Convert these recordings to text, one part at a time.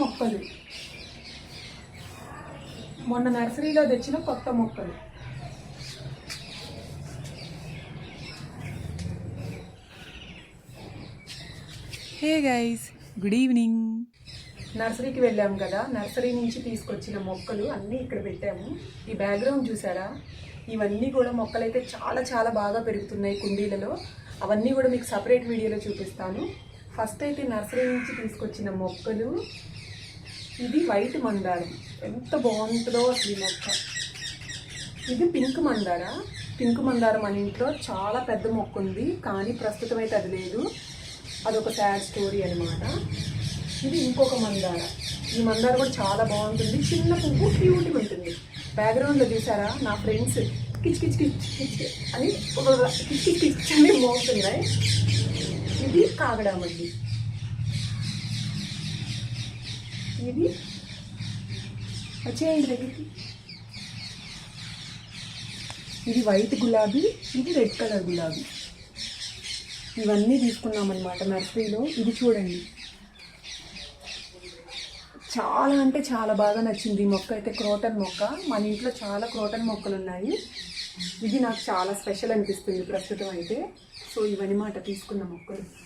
మొక్కలు. మొన్న నర్సరీలో తెచ్చిన కొత్త మొక్కలు. Hey guys good evening. నర్సరీకి వెళ్ళాం కదా నర్సరీ నుంచి తీసుకొచ్చిన మొక్కలు అన్నీ ఇక్కడ పెట్టాము. ఈ బ్యాక్గ్రౌండ్ చూసారా? ఇవన్నీ కూడా మొక్కలైతే చాలా చాలా బాగా పెరుగుతున్నాయి కుండీలలో. అవన్నీ కూడా మీకు సపరేట్ వీడియోలో చూపిస్తాను. ఫస్ట్ అయితే నర్సరీ నుంచి తీసుకొచ్చిన మొక్కలు ఇది వైట్ మందారం. ఎంత బాగుంటుందో అసలు ఈ మొక్క. ఇది పింక్ మందార? పింక్ మందారం మన ఇంట్లో చాలా పెద్ద మొక్క ఉంది కానీ ప్రస్తుతం అయితే అది లేదు. అదొక సాడ్ స్టోరీ అనమాట ఇది ఇంకొక మందార. ఈ మందార కూడా చాలా బాగుంటుంది. చిన్న పువ్వు క్యూట్గా ఉంటుంది. బ్యాక్గ్రౌండ్లో చూసారా? నా ఫ్రెండ్స్ కిచ్ కిచ్ కిచ్ కిచ్ అని ఒక కిచ్ కిచ్ కిచ్ అని మోస్తున్నాయి ఇది కాగడామండి. ఇది? వచ్చేయండి దగ్గరికి. ఇది వైట్ గులాబీ ఇది రెడ్ కలర్ గులాబీ. ఇవన్నీ తీసుకున్నాం అనమాట నర్సరీలో. ఇది చూడండి. చాలా అంటే చాలా బాగా నచ్చింది. ఈ మొక్క అయితే క్రోటన్ మొక్క. మన ఇంట్లో చాలా క్రోటన్ మొక్కలు ఉన్నాయి. ఇది నాకు చాలా స్పెషల్ అనిపిస్తుంది ప్రస్తుతం అయితే. సో ఇవన్నమాట తీసుకున్న మొక్కలు.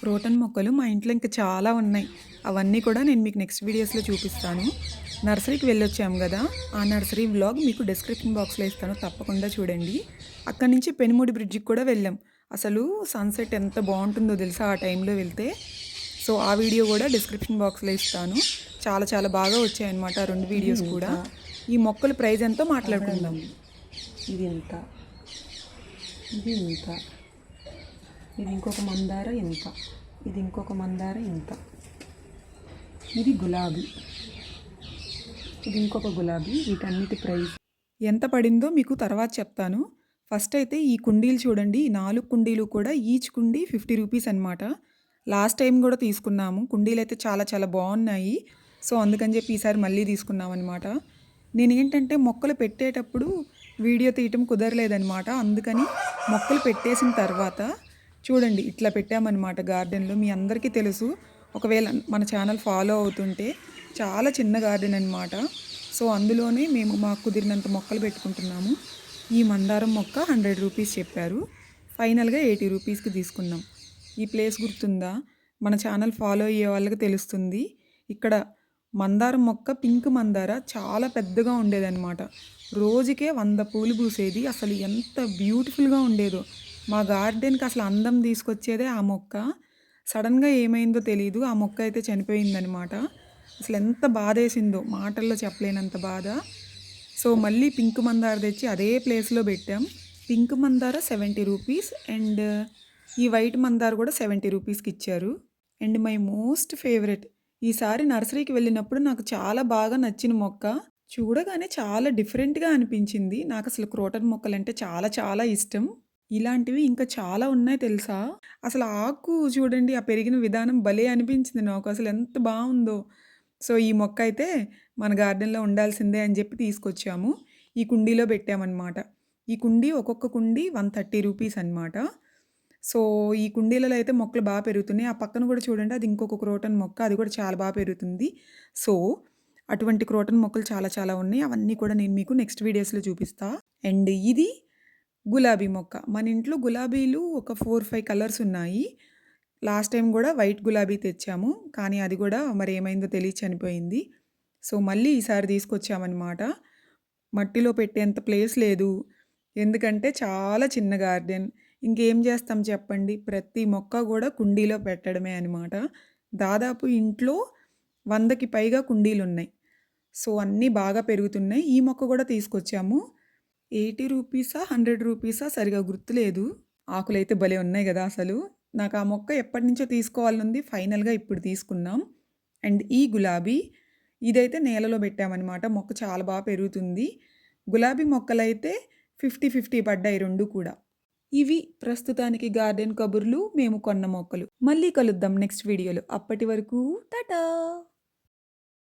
క్రోటన్ మొక్కలు మా ఇంట్లో ఇంకా చాలా ఉన్నాయి. అవన్నీ కూడా నేను మీకు నెక్స్ట్ వీడియోస్లో చూపిస్తాను. నర్సరీకి వెళ్ళొచ్చాము కదా ఆ నర్సరీ వ్లాగ్ మీకు డిస్క్రిప్షన్ బాక్స్లో ఇస్తాను. తప్పకుండా చూడండి. అక్కడి నుంచి పెనుముడి బ్రిడ్జికి కూడా వెళ్ళాం. అసలు సన్సెట్ ఎంత బాగుంటుందో తెలుసా ఆ టైంలో వెళ్తే? సో ఆ వీడియో కూడా డిస్క్రిప్షన్ బాక్స్లో ఇస్తాను. చాలా చాలా బాగా వచ్చాయన్నమాట ఆ రెండు వీడియోస్ కూడా. ఈ మొక్కల ప్రైస్ ఎంతో మాట్లాడుకుందాం. ఇది ఇంత ఇది ఇంత ఇది ఇంకొక మందార ఇంత. ఇది ఇంకొక మందార ఇంత. ఇది గులాబీ. ఇది ఇంకొక గులాబీ. వీటన్నిటి ప్రైస్. ఎంత పడిందో మీకు తర్వాత చెప్తాను. ఫస్ట్ అయితే ఈ కుండీలు చూడండి. ఈ నాలుగు కుండీలు కూడా ఈచ్ కుండీ ఫిఫ్టీ రూపీస్ అనమాట లాస్ట్ టైం కూడా తీసుకున్నాము. కుండీలు అయితే చాలా చాలా బాగున్నాయి. సో అందుకని చెప్పి ఈసారి మళ్ళీ తీసుకున్నాం అనమాట నేను ఏంటంటే మొక్కలు పెట్టేటప్పుడు వీడియో తీయటం కుదరలేదనమాట అందుకని మొక్కలు పెట్టేసిన తర్వాత చూడండి ఇట్లా పెట్టామన్నమాట గార్డెన్లో. మీ అందరికీ తెలుసు ఒకవేళ మన ఛానల్ ఫాలో అవుతుంటే చాలా చిన్న గార్డెన్ అనమాట సో అందులోనే మేము మాకు కుదిరినంత మొక్కలు పెట్టుకుంటున్నాము. ఈ మందారం మొక్క హండ్రెడ్ రూపీస్ చెప్పారు. ఫైనల్గా ఎయిటీ రూపీస్కి తీసుకున్నాం. ఈ ప్లేస్ గుర్తుందా? మన ఛానల్ ఫాలో అయ్యే వాళ్ళకి తెలుస్తుంది. ఇక్కడ మందారం మొక్క పింక్ మందార చాలా పెద్దగా ఉండేదన్నమాట. రోజుకే వంద పూలు పూసేది. అసలు ఎంత బ్యూటిఫుల్గా ఉండేదో. మా గార్డెన్కి అసలు అందం తీసుకొచ్చేదే ఆ మొక్క. సడన్గా ఏమైందో తెలియదు ఆ మొక్క అయితే చనిపోయిందనమాట అసలు ఎంత బాధ వేసిందో మాటల్లో చెప్పలేనంత బాధ. సో మళ్ళీ పింక్ మందార తెచ్చి అదే ప్లేస్లో పెట్టాం. పింక్ మందార సెవెంటీ రూపీస్ అండ్ ఈ వైట్ మందార కూడా సెవెంటీ రూపీస్కి ఇచ్చారు. అండ్ మై మోస్ట్ ఫేవరెట్ ఈసారి నర్సరీకి వెళ్ళినప్పుడు నాకు చాలా బాగా నచ్చిన మొక్క. చూడగానే చాలా డిఫరెంట్గా అనిపించింది. నాకు అసలు క్రోటన్ మొక్కలంటే చాలా చాలా ఇష్టం. ఇలాంటివి ఇంకా చాలా ఉన్నాయి తెలుసా? అసలు ఆకు చూడండి ఆ పెరిగిన విధానం భలే అనిపించింది నాకు. అసలు ఎంత బాగుందో. సో ఈ మొక్క అయితే మన గార్డెన్లో ఉండాల్సిందే అని చెప్పి తీసుకొచ్చాము. ఈ కుండీలో పెట్టామన్నమాట. ఈ కుండీ ఒక్కొక్క కుండీ వన్ థర్టీ రూపీస్ అనమాట సో ఈ కుండీలలో అయితే మొక్కలు బాగా పెరుగుతున్నాయి. ఆ పక్కన కూడా చూడండి అది ఇంకొక క్రోటన్ మొక్క అది కూడా చాలా బాగా పెరుగుతుంది. సో అటువంటి క్రోటన్ మొక్కలు చాలా చాలా ఉన్నాయి. అవన్నీ కూడా నేను మీకు నెక్స్ట్ వీడియోస్లో చూపిస్తా. అండ్ ఇది గులాబీ మొక్క. మన ఇంట్లో గులాబీలు ఒక ఫోర్ ఫైవ్ కలర్స్ ఉన్నాయి. లాస్ట్ టైం కూడా వైట్ గులాబీ తెచ్చాము. కానీ అది కూడా మరి ఏమైందో తెలియ చనిపోయింది. సో మళ్ళీ ఈసారి తీసుకొచ్చామన్నమాట. మట్టిలో పెట్టేంత ప్లేస్ లేదు. ఎందుకంటే చాలా చిన్న గార్డెన్. ఇంకేం చేస్తాం చెప్పండి? ప్రతి మొక్క కూడా కుండీలో పెట్టడమే అనమాట దాదాపు ఇంట్లో వందకి పైగా కుండీలు ఉన్నాయి సో అన్నీ బాగా పెరుగుతున్నాయి. ఈ మొక్క కూడా తీసుకొచ్చాము. ఎయిటీ రూపీసా హండ్రెడ్ రూపీసా సరిగా గుర్తులేదు. ఆకులైతే భలే ఉన్నాయి కదా అసలు. నాకు ఆ మొక్క ఎప్పటి నుంచో తీసుకోవాలనుంది. ఫైనల్గా ఇప్పుడు తీసుకున్నాం. అండ్ ఈ గులాబీ ఇదైతే నేలలో పెట్టామన్నమాట. మొక్క చాలా బాగా పెరుగుతుంది. గులాబీ మొక్కలైతే ఫిఫ్టీ ఫిఫ్టీ పడ్డాయి రెండు కూడా. ఇవి ప్రస్తుతానికి గార్డెన్ కబుర్లు మేము కొన్న మొక్కలు. మళ్ళీ కలుద్దాం నెక్స్ట్ వీడియోలో. అప్పటి వరకు టాటా!